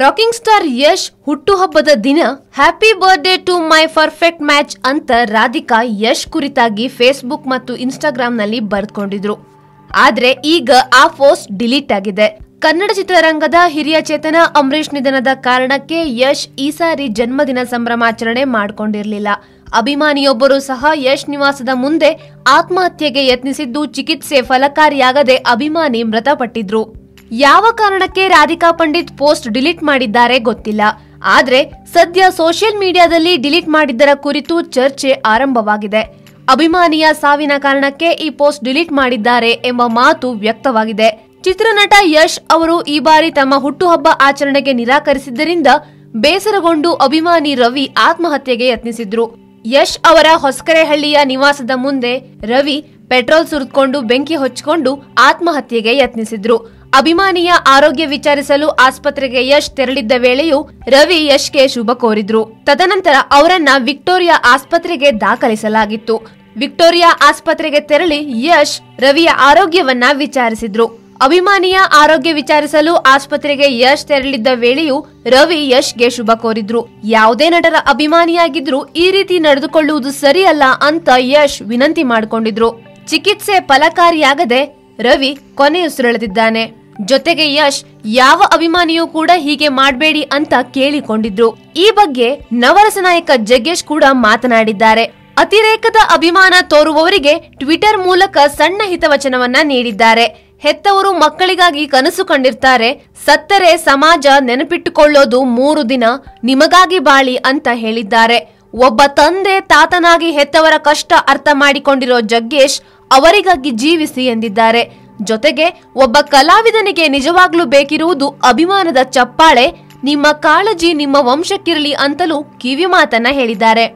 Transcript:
Rocking star Yash ಹುಟ್ಟುಹಬ್ಬದ ದಿನ happy birthday to my perfect match ಅಂತ ರಾಧಿಕಾ ಯಶ್ ಕುರಿತಾಗಿ ಫೇಸ್ಬುಕ್ ಮತ್ತು ಇನ್ಸ್ಟಾಗ್ರಾಂನಲ್ಲಿ ಬರೆದುಕೊಂಡಿದ್ರು. ಆದ್ರೆ ಈಗ ಆ ಪೋಸ್ಟ್ ಡಿಲೀಟ್ ಆಗಿದೆ. ಕನ್ನಡ ಚಿತ್ರರಂಗದ ಹಿರಿಯ ಚೇತನ ಅಂಬರೀಷ್ ನಿಧನದ ಕಾರಣಕ್ಕೆ ಯಶ್ ಈ ಸಾರಿ ಜನ್ಮದಿನ ಸಂಭ್ರಮಾಚರಣೆ ಮಾಡಿಕೊಂಡಿರಲಿಲ್ಲ. ಅಭಿಮಾನಿಯೊಬ್ಬರು ಸಹ ಯಶ್ ನಿವಾಸದ ಮುಂದೆ ಆತ್ಮಹತ್ಯೆಗೆ ಯತ್ನಿಸಿದ್ದು ಚಿಕಿತ್ಸೆ ಫಲಕಾರಿಯಾಗದೆ ಅಭಿಮಾನಿ ಮೃತಪಟ್ಟಿದ್ರು. ಯಾವ ಕಾರಣಕ್ಕೆ ರಾಧಿಕಾ ಪಂಡಿತ್ ಪೋಸ್ಟ್ ಡಿಲೀಟ್ ಮಾಡಿದ್ದಾರೆ ಗೊತ್ತಿಲ್ಲ. ಆದ್ರೆ ಸದ್ಯ ಸೋಷಿಯಲ್ ಮೀಡಿಯಾದಲ್ಲಿ ಡಿಲೀಟ್ ಮಾಡಿದ್ದರ ಕುರಿತು ಚರ್ಚೆ ಆರಂಭವಾಗಿದೆ. ಅಭಿಮಾನಿಯ ಸಾವಿನ ಕಾರಣಕ್ಕೆ ಈ ಪೋಸ್ಟ್ ಡಿಲೀಟ್ ಮಾಡಿದ್ದಾರೆ ಎಂಬ ಮಾತು ವ್ಯಕ್ತವಾಗಿದೆ. ಚಿತ್ರನಟ ಯಶ್ ಅವರು ಈ ಬಾರಿ ತಮ್ಮ ಹುಟ್ಟುಹಬ್ಬ ಆಚರಣೆಗೆ ನಿರಾಕರಿಸಿದ್ದರಿಂದ ಬೇಸರಗೊಂಡು ಅಭಿಮಾನಿ ರವಿ ಆತ್ಮಹತ್ಯೆಗೆ ಯತ್ನಿಸಿದ್ರು. ಯಶ್ ಅವರ ಹೊಸಕರೆಹಳ್ಳಿಯ ನಿವಾಸದ ಮುಂದೆ ರವಿ ಪೆಟ್ರೋಲ್ ಸುರಿದುಕೊಂಡು ಬೆಂಕಿ ಹೊಚ್ಚಿಕೊಂಡು ಆತ್ಮಹತ್ಯೆಗೆ ಯತ್ನಿಸಿದ್ರು. ಅಭಿಮಾನಿಯ ಆರೋಗ್ಯ ವಿಚಾರಿಸಲು ಆಸ್ಪತ್ರೆಗೆ ಯಶ್ ತೆರಳಿದ್ದ ವೇಳೆಯೂ ರವಿ ಯಶ್ಗೆ ಶುಭ ಕೋರಿದ್ರು. ತದನಂತರ ಅವರನ್ನ ವಿಕ್ಟೋರಿಯಾ ಆಸ್ಪತ್ರೆಗೆ ದಾಖಲಿಸಲಾಗಿತ್ತು. ವಿಕ್ಟೋರಿಯಾ ಆಸ್ಪತ್ರೆಗೆ ತೆರಳಿ ಯಶ್ ರವಿಯ ಆರೋಗ್ಯವನ್ನ ವಿಚಾರಿಸಿದ್ರು. ಅಭಿಮಾನಿಯ ಆರೋಗ್ಯ ವಿಚಾರಿಸಲು ಆಸ್ಪತ್ರೆಗೆ ಯಶ್ ತೆರಳಿದ್ದ ವೇಳೆಯೂ ರವಿ ಯಶ್ಗೆ ಶುಭ ಕೋರಿದ್ರು. ಯಾವುದೇ ನಟರ ಅಭಿಮಾನಿಯಾಗಿದ್ರು ಈ ರೀತಿ ನಡೆದುಕೊಳ್ಳುವುದು ಸರಿಯಲ್ಲ ಅಂತ ಯಶ್ ವಿನಂತಿ ಮಾಡಿಕೊಂಡಿದ್ರು. ಚಿಕಿತ್ಸೆ ಫಲಕಾರಿಯಾಗದೆ ರವಿ ಕೊನೆಯುಸಿರೆಳೆದಿದ್ದಾನೆ. ಜೊತೆಗೆ ಯಶ್, ಯಾವ ಅಭಿಮಾನಿಯೂ ಕೂಡ ಹೀಗೆ ಮಾಡಬೇಡಿ ಅಂತ ಕೇಳಿಕೊಂಡಿದ್ರು. ಈ ಬಗ್ಗೆ ನವರಸ ನಾಯಕ ಜಗ್ಗೇಶ್ ಕೂಡ ಮಾತನಾಡಿದ್ದಾರೆ. ಅತಿರೇಕದ ಅಭಿಮಾನ ತೋರುವವರಿಗೆ ಟ್ವಿಟರ್ ಮೂಲಕ ಸಣ್ಣ ಹಿತವಚನವನ್ನ ನೀಡಿದ್ದಾರೆ. ಹೆತ್ತವರು ಮಕ್ಕಳಿಗಾಗಿ ಕನಸು ಕಂಡಿರ್ತಾರೆ. ಸತ್ತರೆ ಸಮಾಜ ನೆನಪಿಟ್ಟುಕೊಳ್ಳೋದು ಮೂರು ದಿನ ನಿಮಗಾಗಿ ಬಾಳಿ ಅಂತ ಹೇಳಿದ್ದಾರೆ. ಒಬ್ಬ ತಂದೆ ತಾತನಾಗಿ ಹೆತ್ತವರ ಕಷ್ಟ ಅರ್ಥ ಮಾಡಿಕೊಂಡಿರೋ ಜಗ್ಗೇಶ್ ಅವರಿಗಾಗಿ ಜೀವಿಸಿ ಎಂದಿದ್ದಾರೆ. ಜೊತೆಗೆ ಒಬ್ಬ ಕಲಾವಿದನಿಗೆ ನಿಜವಾಗ್ಲೂ ಬೇಕಿರುವುದು ಅಭಿಮಾನದ ಚಪ್ಪಾಳೆ. ನಿಮ್ಮ ಕಾಳಜಿ ನಿಮ್ಮ ವಂಶಕ್ಕಿರಲಿ ಅಂತಲೂ ಕಿವಿ ಮಾತನ್ನ ಹೇಳಿದ್ದಾರೆ.